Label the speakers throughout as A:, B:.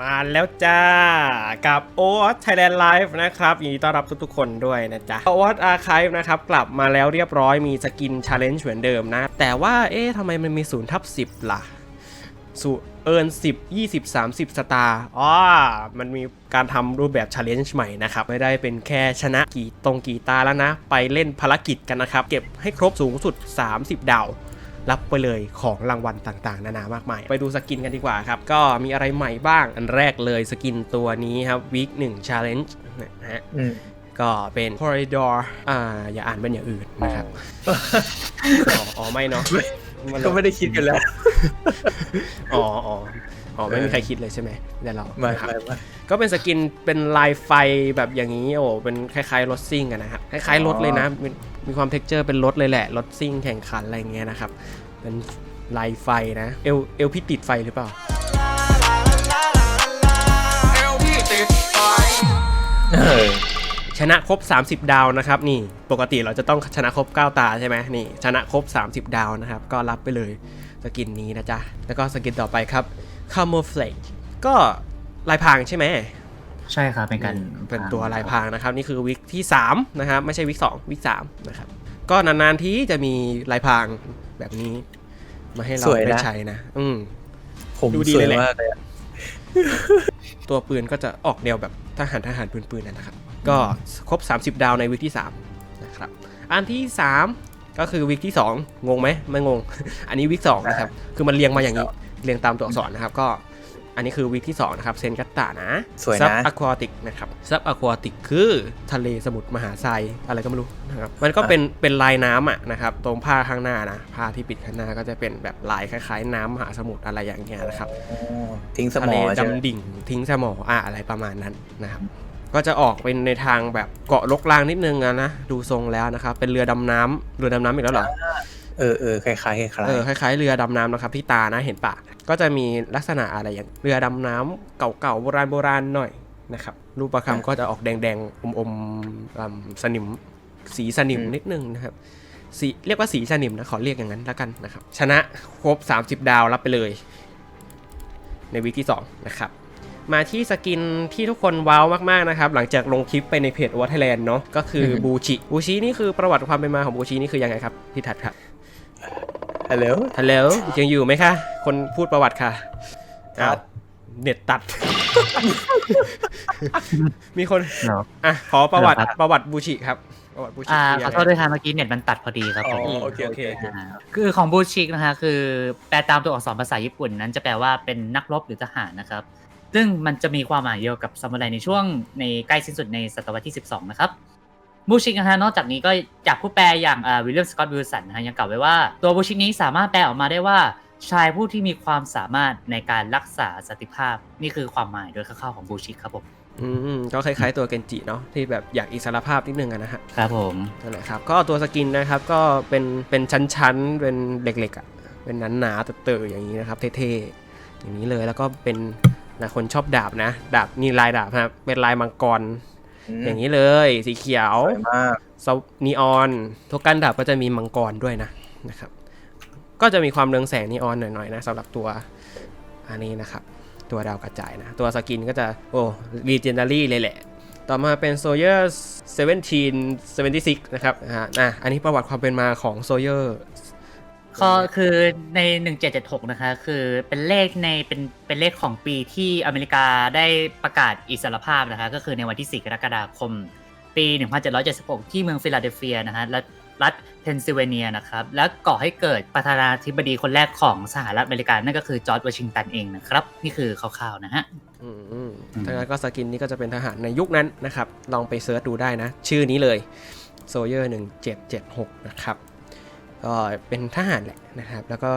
A: มาแล้วจ้า กับ o w a t Thailand Live นะครับยินดีต้อนรับทุกๆคนด้วยนะจ๊ะ o w a t Archive นะครับ กลับมาแล้วเรียบร้อยมีสกิน Challenge เหมือนเดิมนะ แต่ว่า เอ๊ะทำไมมันมี0ทับ10ล่ะสูเอิน10 20 30 สตาร์อ๋อมันมีการทำรูปแบบ Challenge ใหม่นะครับ ไม่ได้เป็นแค่ชนะกี่ตรงกี่ตาแล้วนะ ไปเล่นภารกิจกันนะครับ เก็บให้ครบสูงสุด 30 ดาว รับไปเลยของรางวัลต่างๆ นานามากมาย ไปดูสกินกันดีกว่าครับ ก็มีอะไรใหม่บ้าง อันแรกเลยสกินตัวนี้ครับ Week 1 Challenge นะฮะ
B: อืม
A: ก็เป็น Corridor อ่า อย่าอ่านเป็นอย่างอื่นนะครับ อ๋ออ๋อไม่เนาะน
B: ก็ไม่ได้คิดกันแล้ว
A: อ๋อ อ๋ออ๋อไม่มีใครคิดเลยใช่ไหมเดี๋ยวเรา
B: ไม่
A: นะครับ
B: ไม่ไม่
A: ก็เป็นสกินเป็นลายไฟแบบอย่างนี้โอ้เป็นคล้ายๆรถซิ่งกันนะครับคล้ายๆรถเลยนะมีมีความเท็กเจอร์เป็นรถเลยแหละรถซิ่งแข่งขันอะไรเงี้ยนะครับเป็นลายไฟนะเอลเอลพี่ติดไฟหรือเปล่า
B: เออ
A: ชนะครบ 30 ดาวนะครับนี่ปกติเราจะต้องชนะครบ 9 ตาใช่ไหมนี่ชนะครบ 30 ดาวนะครับ ก็รับไปเลยสกินนี้นะจ๊ะแล้วก็สกินต่อไปครับ Camouflage ก็ลายพรางใช่ไหม
C: ใช่ครับเป็นการ
A: เป็นตัวลายพรางนะครับ นี่คือวิกที่3นะครับไม่ใช่วิก2วิก3นะครับก็นานๆที่จะมีลายพรางแบบนี้ มาให้เรา
B: สวยนะ
A: ได้ใช้นะ อืม
B: ผม
A: ดูดี
B: สวย
A: เลยแหละ
B: มากเลยอะ
A: ตัวปืนก็จะออกแนวแบบทหารทหารปืนปืนๆนะครับ ก็ครบ 30 ดาวในวิกที่3นะครับอันที่ 3 ก็คือวิกที่ 2 งงไหมไม่งง อันนี้วิก2นะครับ คือมันเรียงมาอย่างนี้ เรียงตามตัวอักษรนะครับก็อันนี้คือวิกที่ 2 นะครับ เซนกัตตานะ
B: สวย
A: ซับ
B: นะ
A: อะควาติกนะครับซับอะควาติกคือทะเลสมุทรมหาทรายอะไรก็ไม่รู้นะครับมันก็เป็นเป็นลายน้ำอะนะครับตรงผ้าข้างหน้านะผ้าที่ปิดข้างหน้าก็จะเป็นแบบลายคล้ายๆ น้ำมหาสมุทรอะไรอย่างเงี้ยนะครับ
B: อ๋อทิ้งส
A: ทะ
B: ม
A: เล
B: อใช่ไหม
A: ดำดิ่ง ทิ้งสมออะอะไรประมาณนั้นนะครับก็จะออกเป็นในทางแบบเกาะลกลางนิดนึงอะนะดูทรงแล้วนะครับเป็นเรือดำน้ำเรือดำน้ำอีกแล้วเหรอ
B: เออเออคล้ายๆคล้ายๆ
A: เออคล้ายๆเรือดำน้ำนะครับที่ตานะเห็นปะก็จะมีลักษณะอะไรอย่างเรือดำน้ำเก่าๆโบราณโบราณหน่อยนะครับรูปประคำก็จะออกแดงๆ อมๆอืมสนิมสีสนิมนิดนึงนะครับสีเรียกว่าสีสนิมนะขอเรียกอย่างนั้นแล้วกันนะครับ ชนะครบ 30 ดาวรับไปเลย ในวีคที่2นะครับมาที่สกินที่ทุกคนว้าวมากๆนะครับ หลังจากลงคลิปไปในเพจวัทแลนด์เนาะก็คือบูชิบูชินี่คือประวัติความเป็นมาของบูชินี่คือยังไงครับพี่ทัดครับ
B: ฮัลโหล
A: ฮัลโหลยังอยู่ไหมคะ คนพูดประวัติค่ะ
B: ครับ
A: อ้าวเน็ตตัด มีคน
C: เนาะ
A: อะ ขอประวัติ
C: ครับ
A: ประวัติบูชิครับ ประวัติบูชิ
C: อ่า
A: คือ
C: ข
A: ยั
C: องโท
A: ไง
C: ษด้วยครับเมื่อกี้เน็ตมันตัดพอดีครับ
B: อ๋อ
C: ผม
B: โอเคโอเคโอเค
C: อ่าคือของบูชิกนะฮะคือแปลตามตัวอักษรภาษาญี่ปุ่นนั้นจะแปลว่าเป็นนักรบหรือทหารนะครับ ซึ่งมันจะมีความหมายเดียวกับซามูไรในช่วงในใกล้สิ้นสุดในศตวรรษที่ 12 นะครับ บูชิกนะฮะนอกจากนี้ก็จากผู้แปลอย่างวิลเลียมสกอตวิลสันนะฮะยังกล่าวไว้ว่า ตัวบูชิกนี้สามารถแปลออกมาได้ว่าชายผู้ที่มีความสามารถในการรักษาสันติภาพ นี่คือความหมายโดยคร่าวๆของบูชิกครับผม
A: อืมก็คล้ายๆตัวเกนจิเนาะที่แบบอยากอิสรภาพนิดนึงอะนะฮะ
C: ครับผม
A: นั่นแหละครับก็ตัวสกินนะครับก็เป็นเป็นชั้นๆเป็นเหล็กๆอะเป็นหนาๆเตอะๆอย่างนี้นะครับเท่ๆอย่างนี้เลยแล้วก็เป็นนะคนชอบดาบนะ ดาบนี่ลายดาบครับเป็นลายมังกร อย่างนี้เลยสีเขียว
B: สวยมาก
A: ซานีออนทุกการดาบก็จะมีมังกรด้วยนะนะครับ ก็จะมีความเรืองแสงนีออนหน่อยๆนะสำหรับตัวอันนี้นะครับ ตัวดาวกระจายนะ ตัวสกินก็จะโอ้รีเจนดารี่เลยแหละ ต่อมาเป็นโซเยอร์1776นะครับอ่าอะอันนี้ประวัติความเป็นมาของโซเยอร์
C: ก็คือใน 1776 นะคะ คือเป็นเลขในเป็นเป็นเลขของปีที่อเมริกาได้ประกาศอิสรภาพนะคะ ก็คือในวันที่ 4 กรกฎาคม ปี 1776 ที่เมืองฟิลาเดลเฟียนะฮะรัฐรัฐเพนซิลเวเนียนะครับ และก่อให้เกิดประธานาธิบดีคนแรกของสหรัฐอเมริกา นั่นก็คือจอร์จวอชิงตันเองนะครับ นี่คือคร่าวๆนะฮะ
A: อืมถ้างั้นก็สกินนี้ก็จะเป็นทหารในยุคนั้นนะครับ ลองไปเซิร์ชดูได้นะ ชื่อนี้เลยโซเยอร์1776 นะครับ ก็เป็นทหารแหละนะครับ แล้วก็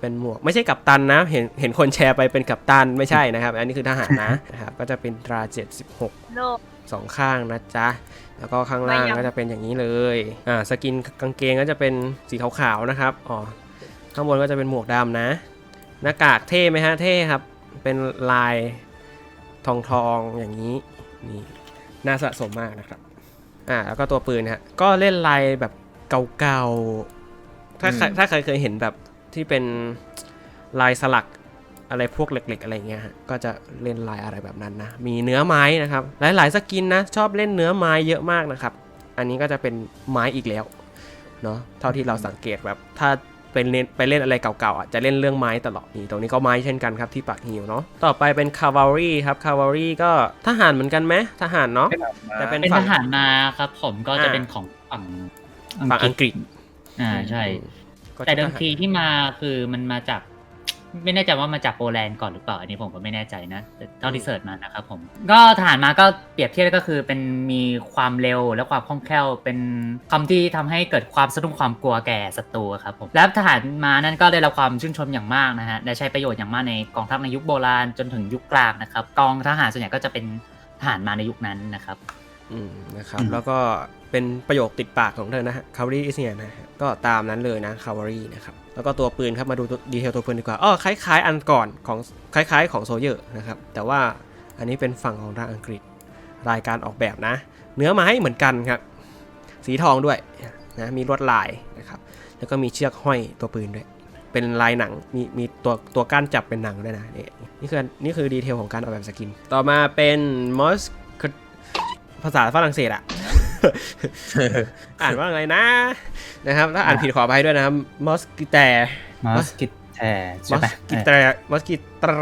A: เป็นหมวกไม่ใช่กัปตันนะ เห็นเห็นคนแชร์ไปเป็นกัปตันไม่ใช่นะครับ อันนี้คือทหารนะนะครับก็จะเป็นตรา 76
D: โลก
A: สองข้างนะจ๊ะ แล้วก็ข้างล่าง
D: ไม่ยัง
A: ก็จะเป็นอย่างนี้เลยอ่าสกินกางเกงก็จะเป็นสีขาวๆนะครับอ๋อข้างบนก็จะเป็นหมวกดำนะ หน้ากากเท่ไหมฮะเท่ครับ เป็นลายทองทองๆอย่างนี้นี่น่าสะสมมากนะครับอ่าแล้วก็ตัวปืนฮะก็เล่นลายแบบเก่าๆ ถ้าใคร
B: อืม
A: ถ้าใครเคยเห็นแบบที่เป็นลายสลักอะไรพวกเหล็ก ๆ อะไรเงี้ยฮะก็จะเล่นลายอะไรแบบนั้นนะ มีเนื้อไม้นะครับ หลายๆสกินนะ ชอบเล่นเนื้อไม้เยอะมากนะครับ อันนี้ก็จะเป็นไม้อีกแล้วเนาะเท่าที่เราสังเกตแบบถ้าเป็นเล่นไปเล่นอะไรเก่าๆอะจะเล่นเรื่องไม้ตลอดนี่ตรงนี้ก็ไม้เช่นกันครับที่ปากหิวเนาะต่อไปเป็นคาวารีครับคาวารีก็ทหารเหมือนกันไหมทหารเนาะแต่เป็น
C: เป็น
A: ฝั่
C: ท
A: ง
C: หารมาครับ ผมก็จะ
A: อ่า
C: เป็นของฝั่ง
A: ฝั่งอังกฤษ
C: อ่าใช่
A: ก็จะ
C: แต่เดิม
A: ทหาร
C: ทีที่มาคือมันมาจาก ไม่แน่ใจว่ามาจากโปแลนด์ก่อนหรือเปล่า อันนี้ผมก็ไม่แน่ใจนะแต่เท่าที่เสิร์ชมานะครับผม ก็ทหารมาก็เปรียบเทียบก็คือเป็นมีความเร็วและความคล่องแคล่ว เป็นคำที่ทำให้เกิดความสะดุ้งความกลัวแก่ศัตรูครับผม แล้วทหารมานั้นก็ได้รับความชื่นชมอย่างมากนะฮะได้ใช้ประโยชน์อย่างมากในกองทัพในยุคโบราณจนถึงยุคกลางนะครับ กองทหารส่วนใหญ่ก็จะเป็นทหารมาในยุคนั้นนะครับ
A: อืมนะครับ
C: อืม
A: แล้วก็เป็นประโยคติดปากของเธอนะฮะ cavalry is here นะฮะก็ตามนั้นเลยนะ cavalry นะครับ แล้วก็ตัวปืนครับมาดูตัวดีเทลตัวปืนดีกว่าอ้อคล้าย ๆ อันก่อนของคล้ายๆ ของโซเยอร์นะครับ แต่ว่าอันนี้เป็นฝั่งของทางอังกฤษรายการออกแบบนะ เนื้อไม้เหมือนกันครับ สีทองด้วยนะมีลวดลายนะครับ แล้วก็มีเชือกห้อยตัวปืนด้วยเป็นลายหนังมีมีตัวตัวก้านจับเป็นหนังด้วยนะนี่นี่คือนี่คือดีเทลของการออกแบบสกิน ต่อมาเป็นมอส ภาษาฝรั่งเศสอะอ่านว่าอะไรนะนะครับ ถ้าอ่านผิดขออภัยด้วยนะครับมอสกิแต่
C: มอสกิแท
A: มอสกิแต่มอสกิตร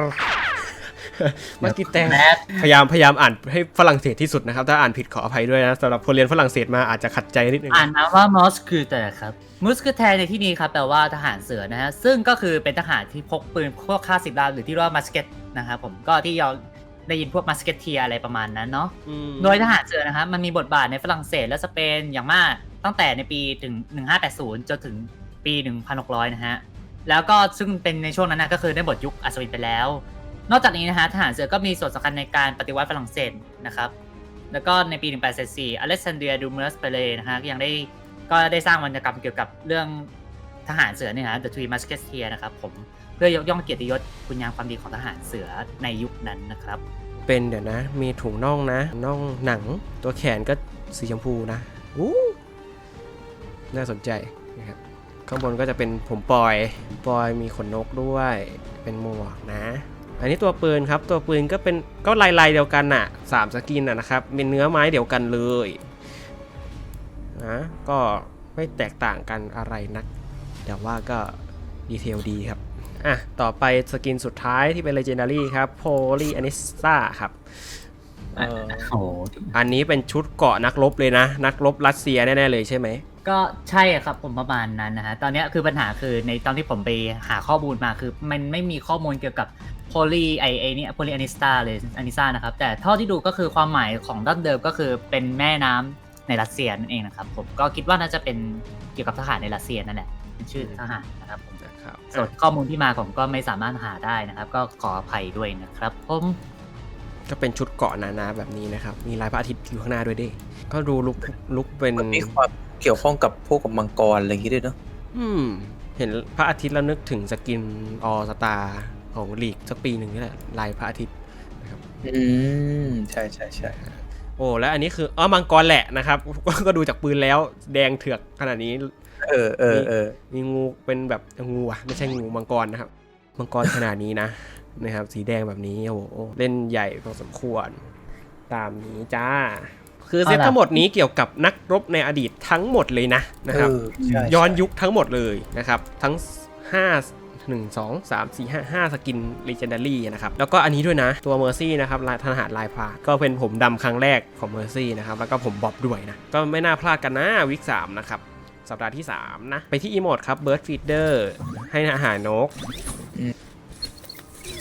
A: มอสกิแต่
C: แมส
A: พยายามพยายามอ่านให้ฝรั่งเศสที่สุดนะครับ ถ้าอ่านผิดขออภัยด้วยนะสำหรับคนเรียนฝรั่งเศสมาอาจจะขัดใจนิดนึง
C: อ่านมาว่ามอสคือแต่ครับมอสคือแทในที่นี้ครับแปลว่าทหารเสือนะฮะซึ่งก็คือเป็นทหารที่พกปืนพวกค่าสิบดาวหรือที่เรียกว่ามัสเก็ตนะครับผมก็ที่เรา ได้ยินพวกมัสเก็ตเทียอะไรประมาณนั้นเนาะ
A: อืม
C: โดยทหารเสือนะครับมันมีบทบาทในฝรั่งเศสและสเปนอย่างมากตั้งแต่ในปีถึง 1580 จนถึงปี 1600 นะฮะ แล้วก็ซึ่งเป็นในช่วงนั้นนะก็คือได้บทยุคอัศวินไปแล้ว นอกจากนี้นะฮะทหารเสือก็มีส่วนสำคัญในการปฏิวัติฝรั่งเศสนะครับ แล้วก็ในปี 1874อเล็กซานเดรียดูเมอร์สเปเลนะฮะยังได้ก็ได้สร้างวรรณกรรมเกี่ยวกับเรื่อง ทหารเสือเนี่ยฮะ The Three Musketeers นะครับผมเพื่อยกย่องเกียรติยศคุณงามความดีของทหารเสือในยุคนั้นนะครับ
A: เป็นเดี๋ยวนะ มีถุงน่องนะน่องหนัง ตัวแขนก็สีชมพูนะอู้น่าสนใจนะครับข้างบนก็จะเป็นผมปอยปอยมีขนนกด้วยเป็นหมวกนะ อันนี้ตัวปืนครับ ตัวปืนก็เป็นก็ลายลายเดียวกันน่ะสามสกินน่ะนะครับเป็นเนื้อไม้เดียวกันเลยนะก็ไม่แตกต่างกันอะไรนัก แต่ว่าก็ดีเทลดีครับ อะ ต่อไปสกินสุดท้ายที่เป็น Legendary ครับ Poly Anissa ครับ
B: เออ
C: โอ้โห
A: อันนี้เป็นชุดเกาะนักรบเลยนะ นักรบรัสเซียแน่ ๆ เลยใช่ไหม
C: ก็ใช่อะครับผมประมาณนั้นนะฮะ ตอนเนี้ยคือปัญหาคือในตอนที่ผมไปหาข้อมูลมาคือ มันไม่มีข้อมูลเกี่ยวกับโพลีไอไอเนี่ยโพลีอนิสตาเลยอนิซานะครับ แต่เท่าที่ดูก็คือความหมายของดั้งเดิมก็คือเป็นแม่น้ำในรัสเซียนั่นเองนะครับผมก็คิดว่าน่าจะเป็นเกี่ยวกับทหารในรัสเซียนั่นแหละเป็น ชื่อทหารนะครับผม
A: นะครับ
C: ส่วนข้อมูลที่มาผมก็ไม่สามารถหาได้นะครับ ก็ขออภัยด้วยนะครับผม
A: ก็เป็นชุดเกาะหนาๆแบบนี้นะครับ มีลายพระอาทิตย์อยู่ข้างหน้าด้วยดิก็ดูลุกลุกเป็น
B: มันมีความเกี่ยวข้องกับพวกกับมังกรอะไรอย่างงี้ด้วยเนาะ
A: อืม เห็นพระอาทิตย์แล้วนึกถึงสกินออสตาของลีกสักปีหนึ่งนี่แหละลายพระอาทิตย์
B: อืมใช่ใช่ใช่
A: โอ้แล้วอันนี้คืออ๋อมังกรแหละนะครับ ก็ดูจากปืนแล้วแดงเถือกขนาดนี้
B: เออเออเออ
A: มีงูเป็นแบบงูอะไม่ใช่งูมังกรนะครับ มังกรขนาดนี้นะนะครับ สีแดงแบบนี้โอ้โหเล่นใหญ่พอสมควร ตามนี้จ้า คือเซต
C: เอาล่ะ
A: ทั้งหมดนี้เกี่ยวกับนักรบในอดีตทั้งหมดเลยนะนะครับ
B: เออใช่
A: ย้อนยุคทั้งหมดเลยนะครับ ทั้ง 5 1 2 3 4 5 5 สกิน Legendary นะครับ แล้วก็อันนี้ด้วยนะ ตัว Mercy นะครับลายทหารลายพรางก็เป็นผมดำครั้งแรกของ Mercy นะครับ แล้วก็ผมบ๊อบด้วยนะ ก็ไม่น่าพลาดกันนะวิก3นะครับ สัปดาห์ที่ 3 นะ ไปที่อีโมดครับ Bird Feeder ให้อาหารนก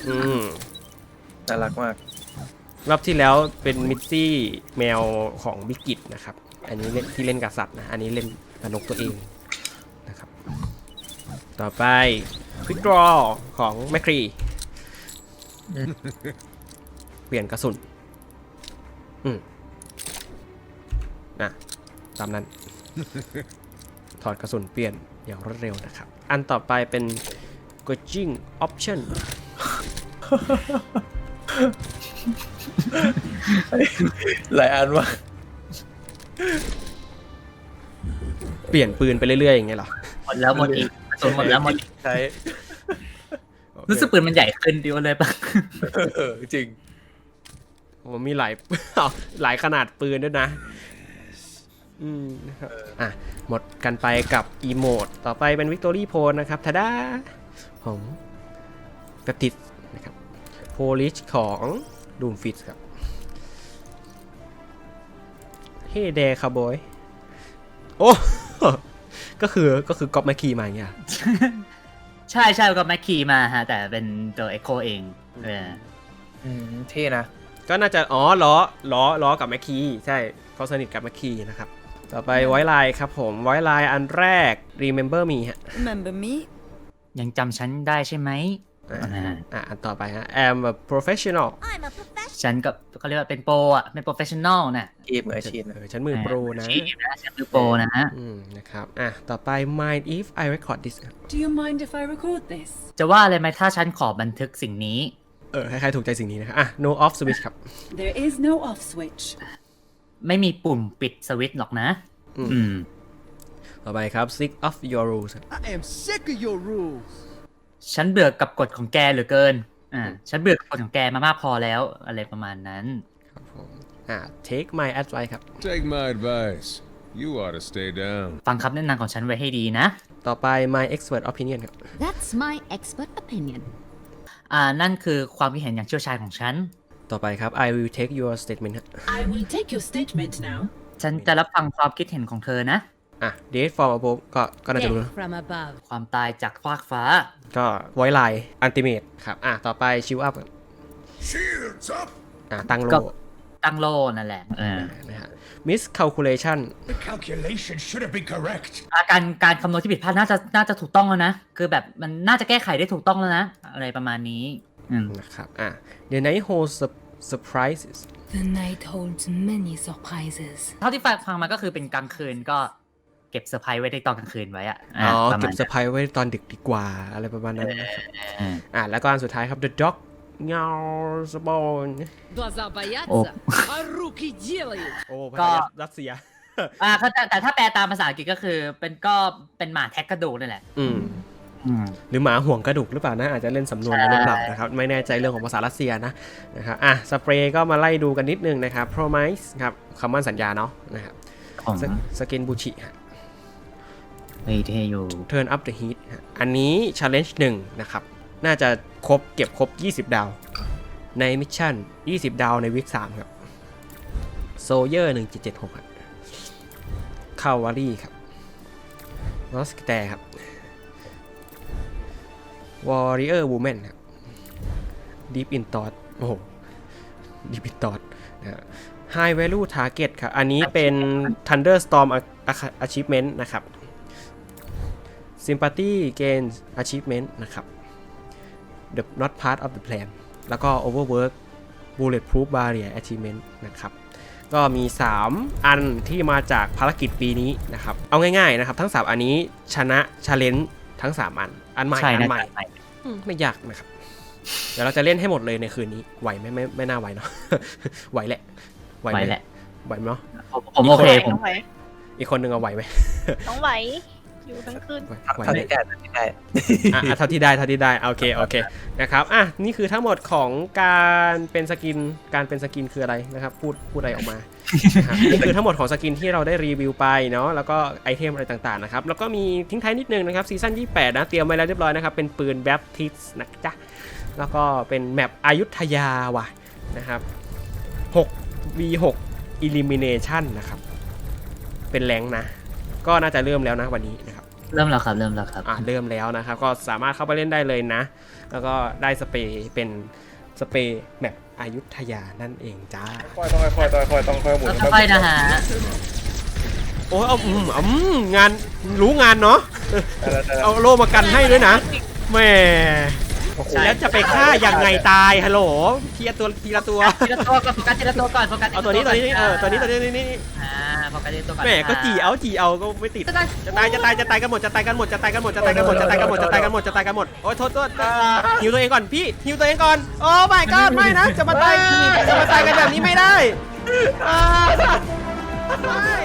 A: อืม
B: น่ารักมาก
A: รอบที่แล้วเป็นมิตซี่แมวของวิกิตนะครับ อันนี้เล่นที่เล่นกับสัตว์นะ อันนี้เล่นกับนกตัวเองนะครับ ต่อไปควิกดรอของแมคครี
B: อืม
A: เปลี่ยนกระสุน อืมนะตามนั้น ถอดกระสุนเปลี่ยนอย่างรวดเร็วนะครับ อันต่อไปเป็น Gorging Option
B: หลายอันว่าก
A: เปลี่ยนปืนไปเรื่อยๆอย่างเงี้ยเหรอ
C: หมดแล้วหมดอีกส่วนหมดแล้วหมดอีก
B: ใช้
A: โอ
C: รู้สึกปืนมันใหญ่ขึ้นดีกว่าเลยปะ
B: เออจริง
A: โอ้มีหลาย หลายขนาดปืนด้วยนะ อืมนะครับอะหมดกันไปกับอีโมดต่อไปเป็นวิกตอรี่โพลนะครับทาดาของกระติดนะครับโพลิชของดูมฟิตครับเฮ้เดคาร์บอยโอ้ก็คือก็คือก๊อปแมคคีมาอย่างเงี้ย
C: ใช่ใช่ก็แม็กคีมาฮะแต่เป็นตัวเอ็กโคเองเออ
B: อืมเท่นะ
A: ก็น่าจะอ๋อล้อล้อล้อกับแมคคีใช่เขาสนิทกับแมคคีนะครับ ต่อไปไวไลน์ครับผมไวไลน์อันแรก Remember Me ฮะ
D: Remember me?
C: ยังจำฉันได้ใช่ไหม
A: อ่า
C: อ่า
A: อะอันต่อไปฮะ am a professional
D: I'm a professional.
C: ฉันก็เขาเรียกว่าเป็นโปรอะเป็นโปรเฟชชั่นอลน่ะ
B: เกมมืออาชีพ
A: เออฉันมือโปรนะ
C: อาชีพนะฉันมือโปรนะฮะ
A: อืมนะครับอะต่อไป mind if I record this
E: Do you mind if I record this?
C: จะว่าอะไรไหมถ้าฉันขอบันทึกสิ่งนี้
A: เออใครๆถูกใจสิ่งนี้นะครับอะ no off switch ครับ
E: There is no off switch.
C: ไม่มีปุ่มปิดสวิตช์หรอกนะ
A: อืม
C: อืม
A: ต่อไปครับ sick of your rules ครับ
F: I am sick of your rules.
C: ฉันเบื่อกับกฎของแกเหลือเกิน อ่า ฉันเบื่อกับกฎของแกมามากพอแล้ว อะไรประมาณนั้น
A: ครับผมอะ take my advice ครับ
F: Take my advice. You ought to stay down.
C: ฟังคำแนะนำของฉันไว้ให้ดีนะ
A: ต่อไป my expert opinion ครับ
D: That's my expert opinion.
C: อ่า นั่นคือความคิดเห็นอย่างเชี่ยวชาญของฉัน
A: ต่อไปครับ I will take your statement ครับ
E: I will take your statement now.
C: ฉันจะรับฟังความคิดเห็นของเธอนะ
A: อะ date from above ก็ก็น่าจะรู้นะ
D: Death from above.
C: ความตายจากฟากฟ้า
A: ก็ไวไลน์อันติเมตครับ อะ ต่อไปชิวอัพ
F: Shields up.
A: อะ ตั้งโล
C: ก็ตั้งโล่นั่นแหละเออ
A: นะฮะ miscalculation
F: The calculation should have been correct.
C: อาการการคำนวณที่ผิดพลาดน่าจะน่าจะถูกต้องแล้วนะ คือแบบมันน่าจะแก้ไขได้ถูกต้องแล้วนะ อะไรประมาณนี้อืม
A: นะครับอะ The Night Holds Surprises
G: The night holds many surprises
C: เท่าที่ฟังฟังมาก็คือเป็นกลางคืนก็เก็บเซอร์ไพรส์ไว้ในตอนกลางคืนไว้อะ
A: อ๋อ เก็บเซอร์ไพรส์ไว้ตอนดึกดีกว่า อะไรประมาณนั้น
C: อ่า
A: แล้วก็อันสุดท้ายครับ The Dog เงาสปอนโอ้
C: ก็
A: รัสเซีย
C: อ่าแต่ถ้าแปลตามภาษาอังกฤษก็คือเป็นก็เป็นหมาแท็กกระดูกนั่นแหละ อืม
A: หรือหมาห่วงกระดูกหรือเปล่านะอาจจะเล่นสำนวนนั้นหรือเปล่านะครับไม่แน่ใจเรื่องของภาษารัสเซียนะนะครับอะสเปรย์ก็มาไล่ดูกันนิดนึงนะครับ promise ครับคำมั่นสัญญาเนาะนะครับ
C: ของ
A: สกินบูชิฮะ
C: เฮ้ยเทอยู่
A: Turn up the heat ฮะอันนี้ challenge 1นะครับ น่าจะครบเก็บครบ 20 ดาว ในมิชชั่น 20 ดาวในวิก3ครับ Soldier 1776ครับ Cavalry ครับ n o s k t e r ครับ Warrior Woman ครับ Deep in Thought โอ้โห Deep in Thought นะฮะ High Value Target ครับ อันนี้เป็น Thunderstorm Achievement นะครับ Sympathy Gain Achievement นะครับ The Not Part of the Plan แล้วก็ Overwork Bulletproof Barrier Achievement นะครับก็มี 3 อันที่มาจากภารกิจปีนี้นะครับ เอาง่ายๆนะครับ ทั้ง 3 อันนี้ชนะ Challenge ทั้ง3อัน อันใหม่
C: ใช่
A: อั
C: นะ
A: นใหม่
C: ใช่
A: อืมไม่ยากนะครับ เดี๋ยวเราจะเล่นให้หมดเลยในคืนนี้ ไหวไหมไม่ไม่น่าไหวเนาะ ไหวแหละ
C: ไหว
A: ม
C: แหละ
A: ไหวไหมเนาะ
C: ผมผมโอเคผม
H: น้องไหว
A: อีกคนหนึ่งเอาไหวไหม
H: น้องไหว อยู่ทั้งคืน
A: ไหว
B: เท่า
A: ไหว
B: เท่า
A: ไหม
B: ที่ได้เท่าที่ได้
A: อะอะเท่าที่ได้เท่าที่ได้โอเคโอเคนะครับอะนี่คือทั้งหมดของการเป็นสกินการเป็นสกินคืออะไรนะครับ พูดพูดอะไรออกมานะครับนี่คือทั้งหมดของสกินที่เราได้รีวิวไปเนาะแล้วก็ไอเทมอะไรต่างๆนะครับแล้วก็มีทิ้งท้ายนิดนึงนะครับซีซั่น28 นะเตรียมไว้แล้วเรียบร้อยนะครับเป็นปืนแบปทิสนะจ๊ะแล้วก็เป็นแมปอายุทยาว่ะนะครับ6 v 6 elimination นะครับ เป็นแรงค์นะ ก็น่าจะเริ่มแล้วนะวันนี้นะครับ
C: เริ่มแล้วครับเริ่มแล้วครับ
A: อะเริ่มแล้วนะครับ ก็สามารถเข้าไปเล่นได้เลยนะ แล้วก็ได้สเปรย์เป็นสเปรย์แมปอายุทยานั่นเองจ้า
B: ค่อยต้องค่อยต้องค่อยต้องค่อยหมุน
C: ค่อยๆนะฮะ
A: โอ้ยเอาอืมอืมงานรู้งานเนาะเอาโลมากันให้ด้วยนะแหม่แล้วจะไปฆ่ายังไงตายฮัลโหลเคลียร์ตัวทีละตัว
C: ทีละตัวก่อนโฟกัสทีละตัวก่อนโฟกัส
A: เอาตัวนี้ตัวนี้เออตัวนี้ตัวนี้ตัวนี้
C: อ่าโฟกัสทีละตัวก่อน
A: แหม่ก็จีเอาจีเอาก็ไม่ติดจะตายจะตายจะตายกันหมดจะตายกันหมดจะตายกันหมดจะตายกันหมดจะตายกันหมดจะตายกันหมดจะตายกันหมดโอ้ยโทษโทษฮิวตัวเองก่อนพี่ฮิวตัวเองก่อนโอ้ my god ไม่นะจะมาตายจะมาตายกันแบบนี้ไม่ได้ไม่